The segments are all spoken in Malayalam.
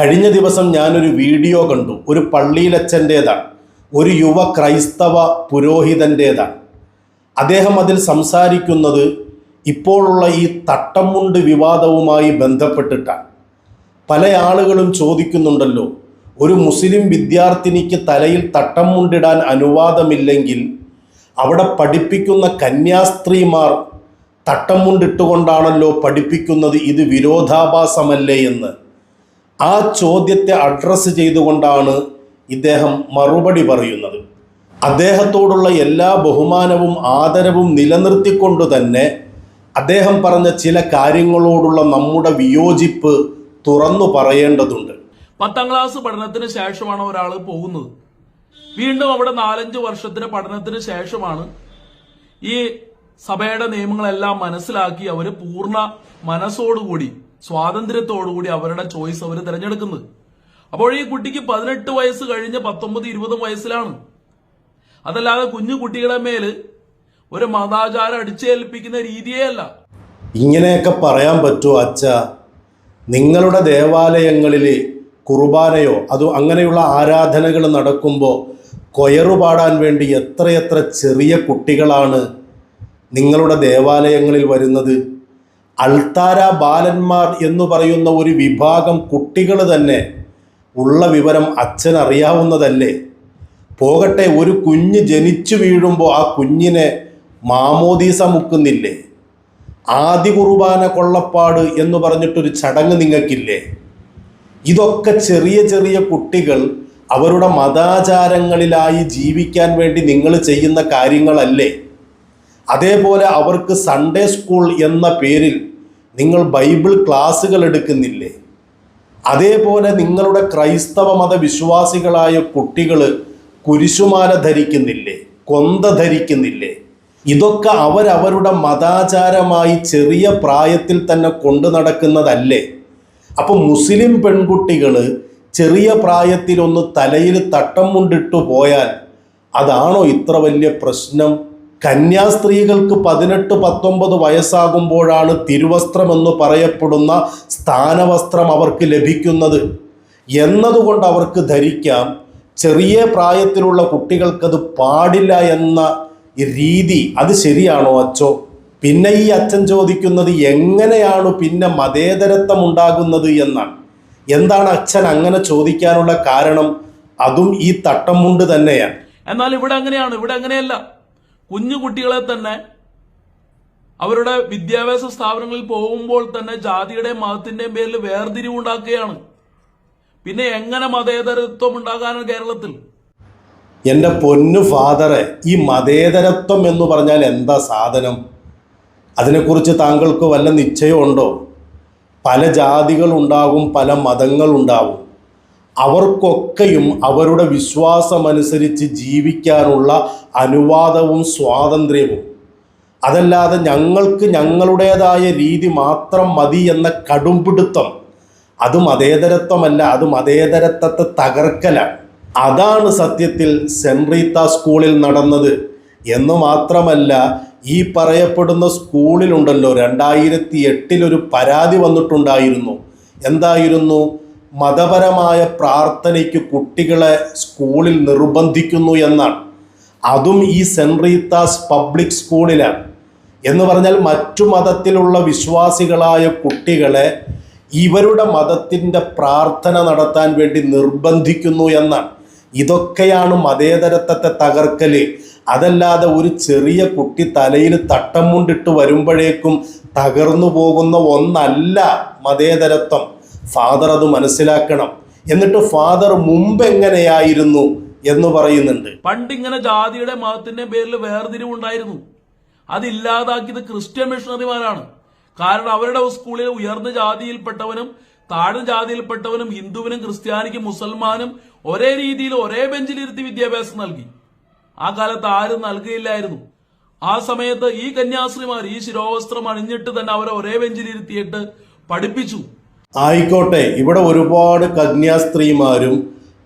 കഴിഞ്ഞ ദിവസം ഞാനൊരു വീഡിയോ കണ്ടു. ഒരു പള്ളിയിലച്ഛന്റേതാണ്. ഒരു യുവ ക്രൈസ്തവ പുരോഹിതന്റേതാണ്. അദ്ദേഹം അതിൽ സംസാരിക്കുന്നത് ഇപ്പോഴുള്ള ഈ തട്ടമുണ്ട് വിവാദവുമായി ബന്ധപ്പെട്ടിട്ടാണ്. പല ആളുകളും ചോദിക്കുന്നുണ്ടല്ലോ ഒരു മുസ്ലിം വിദ്യാർത്ഥിനിക്ക് തലയിൽ തട്ടം മുണ്ടിടാൻ അനുവാദമില്ലെങ്കിൽ അവിടെ പഠിപ്പിക്കുന്ന കന്യാസ്ത്രീമാർ തട്ടം മുണ്ടിട്ടുകൊണ്ടാണല്ലോ പഠിപ്പിക്കുന്നത് ഇത് വിരോധാഭാസമല്ലേ എന്ന്. ആ ചോദ്യത്തെ അഡ്രസ്സ് ചെയ്തുകൊണ്ടാണ് ഇദ്ദേഹം മറുപടി പറയുന്നത്. അദ്ദേഹത്തോടുള്ള എല്ലാ ബഹുമാനവും ആദരവും നിലനിർത്തിക്കൊണ്ട് തന്നെ അദ്ദേഹം പറഞ്ഞ ചില കാര്യങ്ങളോടുള്ള നമ്മുടെ വിയോജിപ്പ് തുറന്നു പറയേണ്ടതുണ്ട്. പത്താം ക്ലാസ് പഠനത്തിന് ശേഷമാണ് ഒരാൾ പോകുന്നത്. വീണ്ടും അവിടെ നാലഞ്ച് വർഷത്തിന് പഠനത്തിന് ശേഷമാണ് ഈ സഭയുടെ നിയമങ്ങളെല്ലാം മനസ്സിലാക്കി അവർ പൂർണ മനസ്സോടുകൂടി സ്വാതന്ത്ര്യത്തോടുകൂടി അവരുടെ ചോയ്സ് അവർ തിരഞ്ഞെടുക്കുന്നത്. അപ്പോൾ ഈ കുട്ടിക്ക് പതിനെട്ട് വയസ്സ് കഴിഞ്ഞ് പത്തൊമ്പത് ഇരുപത് വയസ്സിലാണ്. അതല്ലാതെ കുഞ്ഞു കുട്ടികളെ മേൽ ഒരു മതാചാരം അടിച്ചേൽപ്പിക്കുന്ന രീതിയേ അല്ല. ഇങ്ങനെയൊക്കെ പറയാൻ പറ്റുമോ അച്ഛ? നിങ്ങളുടെ ദേവാലയങ്ങളിൽ കുർബാനയോ അതോ അങ്ങനെയുള്ള ആരാധനകൾ നടക്കുമ്പോൾ കൊയറു പാടാൻ വേണ്ടി എത്രയെത്ര ചെറിയ കുട്ടികളാണ് നിങ്ങളുടെ ദേവാലയങ്ങളിൽ വരുന്നത്? അൾത്താര ബാലന്മാർ എന്ന് പറയുന്ന ഒരു വിഭാഗം കുട്ടികൾ തന്നെ ഉള്ള വിവരം അച്ഛൻ അറിയാവുന്നതല്ലേ? പോകട്ടെ ഒരു കുഞ്ഞ് ജനിച്ചു വീഴുമ്പോൾ ആ കുഞ്ഞിനെ മാമോദീസ മുക്കുന്നില്ലേ? ആദ്യ കുർബാന കൊള്ളപ്പാട് എന്ന് പറഞ്ഞിട്ടൊരു ചടങ്ങ് നിങ്ങൾക്കില്ലേ? ഇതൊക്കെ ചെറിയ ചെറിയ കുട്ടികൾ അവരുടെ മതാചാരങ്ങളിലായി ജീവിക്കാൻ വേണ്ടി നിങ്ങൾ ചെയ്യുന്ന കാര്യങ്ങളല്ലേ? അതേപോലെ അവർക്ക് സൺഡേ സ്കൂൾ എന്ന പേരിൽ നിങ്ങൾ ബൈബിൾ ക്ലാസ്സുകൾ എടുക്കുന്നില്ലേ? അതേപോലെ നിങ്ങളുടെ ക്രൈസ്തവ മത വിശ്വാസികളായ കുട്ടികൾ കുരിശുമാല ധരിക്കുന്നില്ലേ? കൊന്ത ധരിക്കുന്നില്ലേ? ഇതൊക്കെ അവരവരുടെ മതാചാരമായി ചെറിയ പ്രായത്തിൽ തന്നെ കൊണ്ടു നടക്കുന്നതല്ലേ? അപ്പോൾ മുസ്ലിം പെൺകുട്ടികൾ ചെറിയ പ്രായത്തിൽ ഒന്ന് തലയിൽ തട്ടം മുണ്ടിട്ടു പോയാൽ അതാണോ ഇത്ര വലിയ പ്രശ്നം? കന്യാസ്ത്രീകൾക്ക് പതിനെട്ട് പത്തൊമ്പത് വയസ്സാകുമ്പോഴാണ് തിരുവസ്ത്രമെന്ന് പറയപ്പെടുന്ന സ്ഥാനവസ്ത്രം അവർക്ക് ലഭിക്കുന്നത്. എന്നതുകൊണ്ട് അവർക്ക് ധരിക്കാം. ചെറിയ പ്രായത്തിലുള്ള കുട്ടികൾക്കത് പാടില്ല എന്ന രീതി. അത് ശരിയാണോ അച്ചോ? പിന്നെ ഈ അച്ഛൻ ചോദിക്കുന്നത് എങ്ങനെയാണ് പിന്നെ മതേതരത്വം ഉണ്ടാകുന്നത് എന്നാണ്. എന്താണ് അച്ഛൻ അങ്ങനെ ചോദിക്കാനുള്ള കാരണം? അതും ഈ തട്ടം മുണ്ട് തന്നെയാണ്. എന്നാൽ ഇവിടെ അങ്ങനെയാണ്. ഇവിടെ അങ്ങനെയല്ല. കുഞ്ഞു കുട്ടികളെ തന്നെ അവരുടെ വിദ്യാഭ്യാസ സ്ഥാപനങ്ങളിൽ പോകുമ്പോൾ തന്നെ ജാതിയുടെയും മതത്തിന്റെയും പേരിൽ വേർതിരിവുണ്ടാക്കുകയാണ്. പിന്നെ എങ്ങനെ മതേതരത്വം ഉണ്ടാകാനാണ് കേരളത്തിൽ? എന്റെ പൊന്നു ഫാദറെ ഈ മതേതരത്വം എന്ന് പറഞ്ഞാൽ എന്താ സാധനം? അതിനെക്കുറിച്ച് താങ്കൾക്ക് വല്ല നിശ്ചയമുണ്ടോ? പല ജാതികളുണ്ടാകും പല മതങ്ങളുണ്ടാകും അവർക്കൊക്കെയും അവരുടെ വിശ്വാസമനുസരിച്ച് ജീവിക്കാനുള്ള അനുവാദവും സ്വാതന്ത്ര്യവും. അതല്ലാതെ ഞങ്ങൾക്ക് ഞങ്ങളുടേതായ രീതി മാത്രം മതി എന്ന കടുംപിടുത്തം. അത് മതേതരത്വമല്ല അത് മതേതരത്വത്തെ തകർക്കലാണ് അതാണ് സത്യത്തിൽ സെൻറീത്ത സ്കൂളിൽ നടന്നത്. എന്ന് മാത്രമല്ല ഈ പറയപ്പെടുന്ന സ്കൂളിലുണ്ടല്ലോ രണ്ടായിരത്തി എട്ടിലൊരു പരാതി വന്നിട്ടുണ്ടായിരുന്നു. എന്തായിരുന്നു? മതപരമായ പ്രാർത്ഥനയ്ക്ക് കുട്ടികളെ സ്കൂളിൽ നിർബന്ധിക്കുന്നു എന്നാണ്. അതും ഈ സെന്റ് റീത്താസ് പബ്ലിക് സ്കൂളിലാണ്. എന്ന് പറഞ്ഞാൽ മറ്റു മതത്തിലുള്ള വിശ്വാസികളായ കുട്ടികളെ ഇവരുടെ മതത്തിന്റെ പ്രാർത്ഥന നടത്താൻ വേണ്ടി നിർബന്ധിക്കുന്നു എന്നാണ്. ഇതൊക്കെയാണ് മതേതരത്വത്തെ തകർക്കൽ അതല്ലാതെ ഒരു ചെറിയ കുട്ടി തലയിൽ തട്ടം മുണ്ടിട്ട് വരുമ്പോഴേക്കും തകർന്നു പോകുന്ന ഒന്നല്ല മതേതരത്വം. ഫാദർ അത് മനസ്സിലാക്കണം. എന്നിട്ട് ഫാദർ മുമ്പ് എങ്ങനെയായിരുന്നു എന്ന് പറയുന്നുണ്ട്. പണ്ട് ഇങ്ങനെ ജാതിയുടെ മതത്തിന്റെ പേരിൽ വേർതിരിവുണ്ടായിരുന്നു. അതില്ലാതാക്കിയത് ക്രിസ്ത്യൻ മിഷണറിമാരാണ്. കാരണം അവരുടെ സ്കൂളിൽ ഉയർന്ന ജാതിയിൽപ്പെട്ടവനും താഴ്ന്ന ജാതിയിൽപ്പെട്ടവനും ഹിന്ദുവിനും ക്രിസ്ത്യാനിക്കും മുസൽമാനും ഒരേ രീതിയിൽ ഒരേ ബെഞ്ചിലിരുത്തി വിദ്യാഭ്യാസം നൽകി. ആ കാലത്ത് ആരും നൽകിയില്ലായിരുന്നു ആ സമയത്ത് ഈ കന്യാസ്ത്രീമാർ ഈ ശിരോവസ്ത്രം അണിഞ്ഞിട്ട് തന്നെ അവരെ ഒരേ ബെഞ്ചിലിരുത്തിയിട്ട് പഠിപ്പിച്ചു. ആയിക്കോട്ടെ ഇവിടെ ഒരുപാട് കന്യാസ്ത്രീമാരും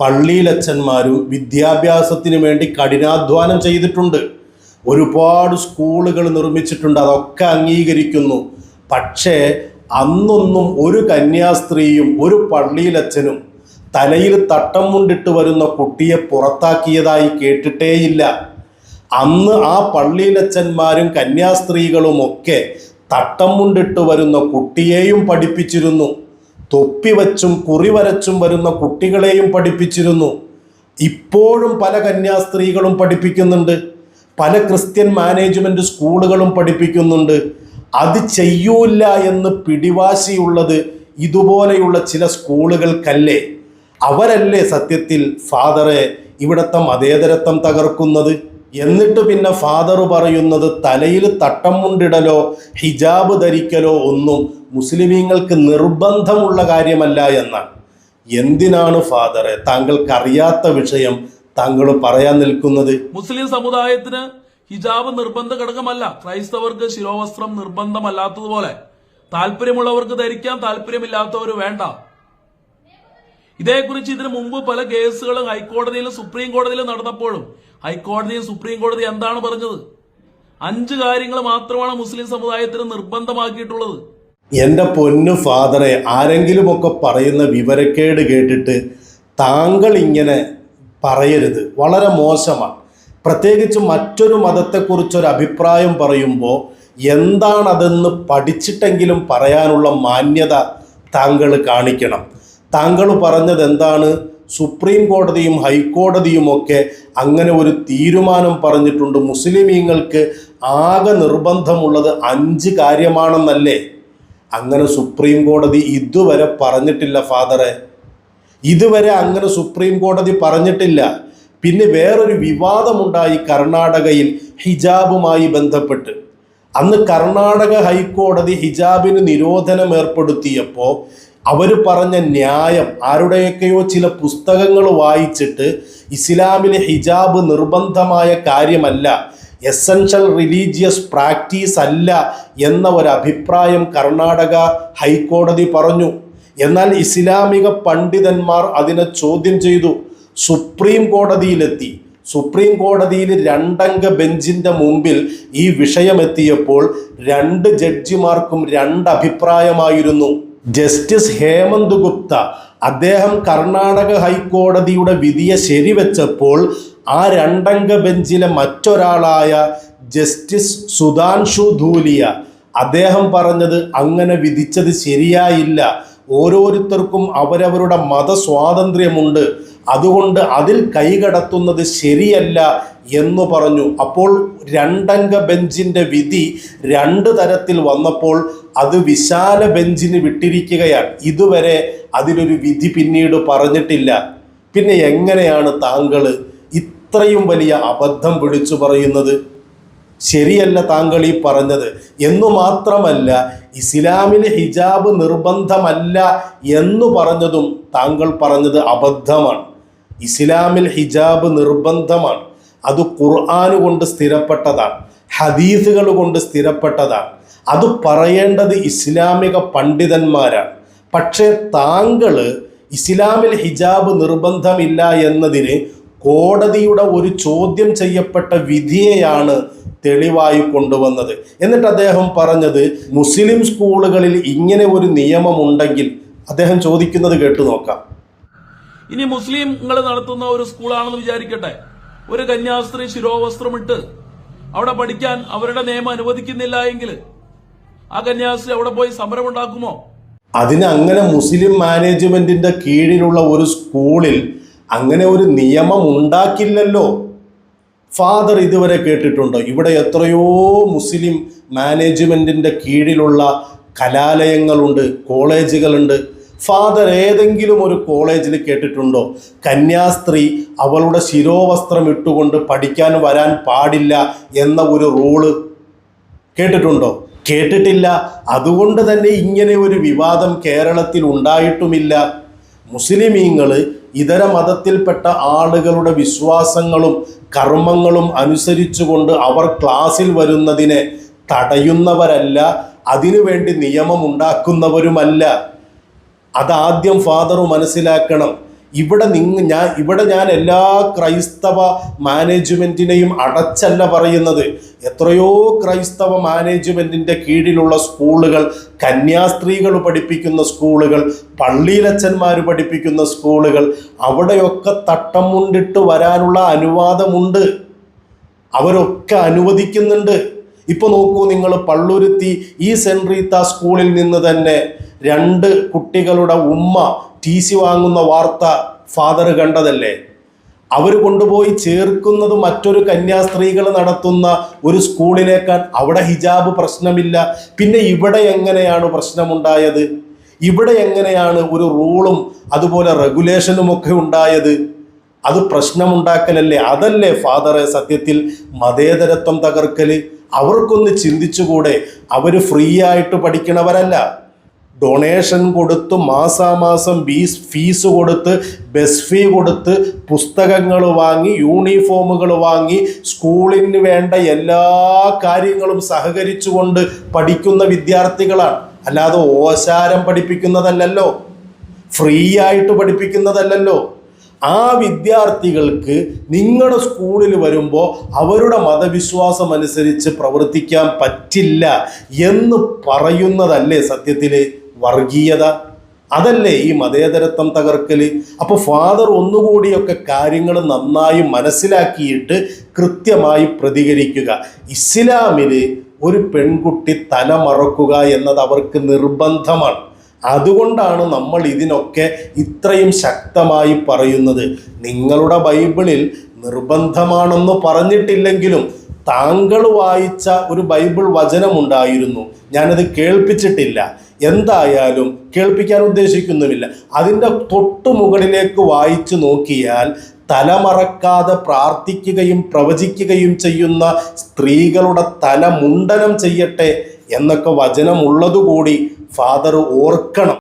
പള്ളിയിലച്ഛന്മാരും വിദ്യാഭ്യാസത്തിന് വേണ്ടി കഠിനാധ്വാനം ചെയ്തിട്ടുണ്ട്. ഒരുപാട് സ്കൂളുകൾ നിർമ്മിച്ചിട്ടുണ്ട് അതൊക്കെ അംഗീകരിക്കുന്നു. പക്ഷേ അന്നൊന്നും ഒരു കന്യാസ്ത്രീയും ഒരു പള്ളിയിലച്ഛനും തലയിൽ തട്ടം മുണ്ടിട്ട് വരുന്ന കുട്ടിയെ പുറത്താക്കിയതായി കേട്ടിട്ടേയില്ല. അന്ന് ആ പള്ളിയിലച്ഛന്മാരും കന്യാസ്ത്രീകളുമൊക്കെ തട്ടം മുണ്ടിട്ട് വരുന്ന കുട്ടിയെയും പഠിപ്പിച്ചിരുന്നു. തൊപ്പി വച്ചും കുറിവരച്ചും വരുന്ന കുട്ടികളെയും പഠിപ്പിച്ചിരുന്നു. ഇപ്പോഴും പല കന്യാസ്ത്രീകളും പഠിപ്പിക്കുന്നുണ്ട്. പല ക്രിസ്ത്യൻ മാനേജ്മെന്റ് സ്കൂളുകളും പഠിപ്പിക്കുന്നുണ്ട്. അത് ചെയ്യൂല എന്ന് പിടിവാശിയുള്ളത് ഇതുപോലെയുള്ള ചില സ്കൂളുകൾക്കല്ലേ? അവരല്ലേ സത്യത്തിൽ ഫാദറെ ഇവിടുത്തെ മതേതരത്വം തകർക്കുന്നത്? എന്നിട്ട് പിന്നെ ഫാദർ പറയുന്നത് തലയിൽ തട്ടം മുണ്ടിടലോ ഹിജാബ് ധരിക്കലോ ഒന്നും മുസ്ലിമീങ്ങൾക്ക് നിർബന്ധമുള്ള കാര്യമല്ല എന്നാണ്. എന്തിനാണ് ഫാദറെ? താങ്കൾക്ക് അറിയാത്ത വിഷയം താങ്കൾ പറയാൻ നിൽക്കുന്നത്? മുസ്ലിം സമുദായത്തിന് ഹിജാബ് നിർബന്ധ ഘടകമല്ല. ക്രൈസ്തവർക്ക് ശിരോവസ്ത്രം നിർബന്ധമല്ലാത്തതുപോലെ. താല്പര്യമുള്ളവർക്ക് ധരിക്കാൻ താല്പര്യമില്ലാത്തവർ വേണ്ട. ഇതേക്കുറിച്ച് ഇതിനു മുമ്പ് പല കേസുകളും ഹൈക്കോടതിയിലും സുപ്രീം കോടതിയിലും നടന്നപ്പോഴും ഹൈക്കോടതിയും സുപ്രീം കോടതി എന്താണ് പറഞ്ഞത്? അഞ്ച് കാര്യങ്ങൾ മാത്രമാണ് മുസ്ലിം സമുദായത്തിന് നിർബന്ധമാക്കിയിട്ടുള്ളത്. എന്റെ പൊന്നു ഫാദറെ ആരെങ്കിലുമൊക്കെ പറയുന്ന വിവരക്കേട് കേട്ടിട്ട് താങ്കൾ ഇങ്ങനെ പറയരുത്. വളരെ മോശമാണ്. പ്രത്യേകിച്ച് മറ്റൊരു മതത്തെക്കുറിച്ചൊരു അഭിപ്രായം പറയുമ്പോൾ എന്താണതെന്ന് പഠിച്ചിട്ടെങ്കിലും പറയാനുള്ള മാന്യത താങ്കൾ കാണിക്കണം. താങ്കൾ പറഞ്ഞത് എന്താണ് സുപ്രീം കോടതിയും ഹൈക്കോടതിയുമൊക്കെ അങ്ങനെ ഒരു തീരുമാനം പറഞ്ഞിട്ടുണ്ട്. മുസ്ലിമീങ്ങൾക്ക് ആകെ നിർബന്ധമുള്ളത് അഞ്ച് കാര്യമാണെന്നല്ലേ? അങ്ങനെ സുപ്രീം കോടതി ഇതുവരെ പറഞ്ഞിട്ടില്ല ഫാദറെ. ഇതുവരെ അങ്ങനെ സുപ്രീം കോടതി പറഞ്ഞിട്ടില്ല. പിന്നെ വേറൊരു വിവാദമുണ്ടായി കർണാടകയിൽ ഹിജാബുമായി ബന്ധപ്പെട്ട്. അന്ന് കർണാടക ഹൈക്കോടതി ഹിജാബിന് നിരോധനം ഏർപ്പെടുത്തിയപ്പോൾ അവർ പറഞ്ഞ ന്യായം ആരുടെയൊക്കെയോ ചില പുസ്തകങ്ങൾ വായിച്ചിട്ട് ഇസ്ലാമിലെ ഹിജാബ് നിർബന്ധമായ കാര്യമല്ല. എസൻഷ്യൽ റിലീജിയസ് പ്രാക്ടീസ് അല്ല എന്ന ഒരു അഭിപ്രായം കർണാടക ഹൈക്കോടതി പറഞ്ഞു. എന്നാൽ ഇസ്ലാമിക പണ്ഡിതന്മാർ അതിനെ ചോദ്യം ചെയ്തു. സുപ്രീം കോടതിയിലെത്തി. സുപ്രീം കോടതിയിൽ രണ്ടംഗ ബെഞ്ചിന്റെ മുമ്പിൽ ഈ വിഷയമെത്തിയപ്പോൾ രണ്ട് ജഡ്ജിമാർക്കും രണ്ട് അഭിപ്രായമായിരുന്നു ജസ്റ്റിസ് ഹേമന്ത് ഗുപ്ത അദ്ദേഹം കർണാടക ഹൈക്കോടതിയുടെ വിധിയെ ശരിവെച്ചപ്പോൾ ആ രണ്ടംഗ ബെഞ്ചിലെ മറ്റൊരാളായ ജസ്റ്റിസ് സുധാൻഷു ധൂലിയ അദ്ദേഹം പറഞ്ഞത് അങ്ങനെ വിധിച്ചത് ശരിയായില്ല. ഓരോരുത്തർക്കും അവരവരുടെ മതസ്വാതന്ത്ര്യമുണ്ട്. അതുകൊണ്ട് അതിൽ കൈകടത്തുന്നത് ശരിയല്ല എന്ന് പറഞ്ഞു. അപ്പോൾ രണ്ടംഗ ബെഞ്ചിന്റെ വിധി രണ്ട് തരത്തിൽ വന്നപ്പോൾ അത് വിശാല ബെഞ്ചിന് വിട്ടിരിക്കുകയാണ്. ഇതുവരെ അതിലൊരു വിധി പിന്നീട് പറഞ്ഞിട്ടില്ല. പിന്നെ എങ്ങനെയാണ് താങ്കൾ ഇത്രയും വലിയ അബദ്ധം വിളിച്ചു പറയുന്നത്? ശരിയല്ല താങ്കൾ ഈ പറഞ്ഞത്. എന്നു മാത്രമല്ല ഇസ്ലാമിന് ഹിജാബ് നിർബന്ധമല്ല എന്ന് പറഞ്ഞതും താങ്കൾ പറഞ്ഞത് അബദ്ധമാണ്. ഇസ്ലാമിൽ ഹിജാബ് നിർബന്ധമാണ്. അത് ഖുർആൻ കൊണ്ട് സ്ഥിരപ്പെട്ടതാണ്. ഹദീസുകൾ കൊണ്ട് സ്ഥിരപ്പെട്ടതാണ്. അത് പറയേണ്ടത് ഇസ്ലാമിക പണ്ഡിതന്മാരാണ്. പക്ഷേ താങ്കൾ ഇസ്ലാമിൽ ഹിജാബ് നിർബന്ധമില്ല എന്നതിന് കോടതിയുടെ ഒരു ചോദ്യം ചെയ്യപ്പെട്ട വിധിയെയാണ് തെളിവായി കൊണ്ടുവന്നത്. എന്നിട്ട് അദ്ദേഹം പറഞ്ഞത് മുസ്ലിം സ്കൂളുകളിൽ ഇങ്ങനെ ഒരു നിയമമുണ്ടെങ്കിൽ അദ്ദേഹം ചോദിക്കുന്നത് കേട്ടു നോക്കാം. ഇനി മുസ്ലിംകൾ നടത്തുന്ന ഒരു സ്കൂളാണെന്ന് വിചാരിക്കട്ടെ. ഒരു കന്യാസ്ത്രീ ശിരോവസ്ത്രമിട്ട് അവിടെ പഠിക്കാൻ അവരുടെ നിയമം അനുവദിക്കുന്നില്ല എങ്കിൽ ആ കന്യാസ്ത്രീ അവിടെ പോയി സമരം ഉണ്ടാക്കുമോ അതിന് അങ്ങനെ മുസ്ലിം മാനേജ്മെന്റിന്റെ കീഴിലുള്ള ഒരു സ്കൂളിൽ അങ്ങനെ ഒരു നിയമം ഉണ്ടാക്കില്ലല്ലോ. ഫാദർ ഇതുവരെ കേട്ടിട്ടുണ്ടോ. ഇവിടെ എത്രയോ മുസ്ലിം മാനേജ്മെന്റിന്റെ കീഴിലുള്ള കലാലയങ്ങളുണ്ട് കോളേജുകളുണ്ട്. ഫാദർ ഏതെങ്കിലും ഒരു കോളേജിൽ കേട്ടിട്ടുണ്ടോ? കന്യാസ്ത്രീ അവളുടെ ശിരോവസ്ത്രം ഇട്ടുകൊണ്ട് പഠിക്കാൻ വരാൻ പാടില്ല എന്ന ഒരു റൂൾ കേട്ടിട്ടുണ്ടോ? കേട്ടിട്ടില്ല. അതുകൊണ്ട് തന്നെ ഇങ്ങനെ ഒരു വിവാദം കേരളത്തിൽ ഉണ്ടായിട്ടുമില്ല. മുസ്ലിമീങ്ങൾ ഇതര മതത്തിൽപ്പെട്ട ആളുകളുടെ വിശ്വാസങ്ങളും കർമ്മങ്ങളും അനുസരിച്ചുകൊണ്ട് അവർ ക്ലാസ്സിൽ വരുന്നതിനെ തടയുന്നവരല്ല അതിനുവേണ്ടി നിയമം ഉണ്ടാക്കുന്നവരുമല്ല അതാദ്യം ഫാദർ മനസ്സിലാക്കണം. ഇവിടെ നിങ്ങ ഞാൻ ഇവിടെ ഞാൻ എല്ലാ ക്രൈസ്തവ മാനേജ്മെന്റിനെയും അടച്ചല്ല പറയുന്നത്. എത്രയോ ക്രൈസ്തവ മാനേജ്മെന്റിന്റെ കീഴിലുള്ള സ്കൂളുകൾ കന്യാസ്ത്രീകൾ പഠിപ്പിക്കുന്ന സ്കൂളുകൾ പള്ളിയിലച്ഛന്മാർ പഠിപ്പിക്കുന്ന സ്കൂളുകൾ അവിടെയൊക്കെ തട്ടം മുണ്ടിട്ട് വരാനുള്ള അനുവാദമുണ്ട്. അവരൊക്കെ അനുവദിക്കുന്നുണ്ട്. ഇപ്പൊ നോക്കൂ നിങ്ങൾ പള്ളുരുത്തി ഈ സെൻറീത്ത സ്കൂളിൽ നിന്ന് തന്നെ രണ്ട് കുട്ടികളുടെ ഉമ്മ ടി സി വാങ്ങുന്ന വാർത്ത ഫാദർ കണ്ടതല്ലേ? അവർ കൊണ്ടുപോയി ചേർക്കുന്നത് മറ്റൊരു കന്യാസ്ത്രീകൾ നടത്തുന്ന ഒരു സ്കൂളിനേക്കാൾ അവിടെ ഹിജാബ് പ്രശ്നമില്ല. പിന്നെ ഇവിടെ എങ്ങനെയാണ് പ്രശ്നമുണ്ടായത്? ഇവിടെ എങ്ങനെയാണ് ഒരു റൂളും അതുപോലെ റെഗുലേഷനും ഒക്കെ ഉണ്ടായത്? അത് പ്രശ്നമുണ്ടാക്കലല്ലേ? അതല്ലേ ഫാദറെ സത്യത്തിൽ മതേതരത്വം തകർക്കൽ? അവർക്കൊന്ന് ചിന്തിച്ചുകൂടെ? അവർ ഫ്രീ ആയിട്ട് പഠിക്കണവരല്ല. ഡൊണേഷൻ കൊടുത്ത് മാസാമാസം ബീസ് ഫീസ് കൊടുത്ത് ബസ് ഫീ കൊടുത്ത് പുസ്തകങ്ങൾ വാങ്ങി യൂണിഫോമുകൾ വാങ്ങി സ്കൂളിന് വേണ്ട എല്ലാ കാര്യങ്ങളും സഹകരിച്ചുകൊണ്ട് പഠിക്കുന്ന വിദ്യാർത്ഥികളാണ്. അല്ലാതെ ഓശാരം പഠിപ്പിക്കുന്നതല്ലല്ലോ. ഫ്രീ ആയിട്ട് പഠിപ്പിക്കുന്നതല്ലല്ലോ. ആ വിദ്യാർത്ഥികൾക്ക് നിങ്ങളുടെ സ്കൂളിൽ വരുമ്പോൾ അവരുടെ മതവിശ്വാസം അനുസരിച്ച് പ്രവർത്തിക്കാൻ പറ്റില്ല എന്ന് പറയുന്നതല്ലേ സത്യത്തിൽ വർഗീയത. അതല്ലേ ഈ മതേതരത്വം തകർക്കൽ അപ്പോൾ ഫാദർ ഒന്നുകൂടിയൊക്കെ കാര്യങ്ങൾ നന്നായി മനസ്സിലാക്കിയിട്ട് കൃത്യമായി പ്രതികരിക്കുക. ഇസ്ലാമിൽ ഒരു പെൺകുട്ടി തല മറക്കുക എന്നത് അവർക്ക് നിർബന്ധമാണ്. അതുകൊണ്ടാണ് നമ്മൾ ഇതിനൊക്കെ ഇത്രയും ശക്തമായി പറയുന്നത്. നിങ്ങളുടെ ബൈബിളിൽ നിർബന്ധമാണെന്ന് പറഞ്ഞിട്ടില്ലെങ്കിലും താങ്കൾ വായിച്ച ഒരു ബൈബിൾ വചനമുണ്ടായിരുന്നു. ഞാനത് കേൾപ്പിച്ചിട്ടില്ല. എന്തായാലും കേൾപ്പിക്കാൻ ഉദ്ദേശിക്കുന്നുമില്ല. അതിന്റെ തൊട്ടു മുകളിലേക്ക് വായിച്ചു നോക്കിയാൽ തലമറക്കാതെ പ്രാർത്ഥിക്കുകയും പ്രവചിക്കുകയും ചെയ്യുന്ന സ്ത്രീകളുടെ തല മുണ്ടനം ചെയ്യട്ടെ എന്നൊക്കെ വചനമുള്ളതുകൂടി ഫാദർ ഓർക്കണം.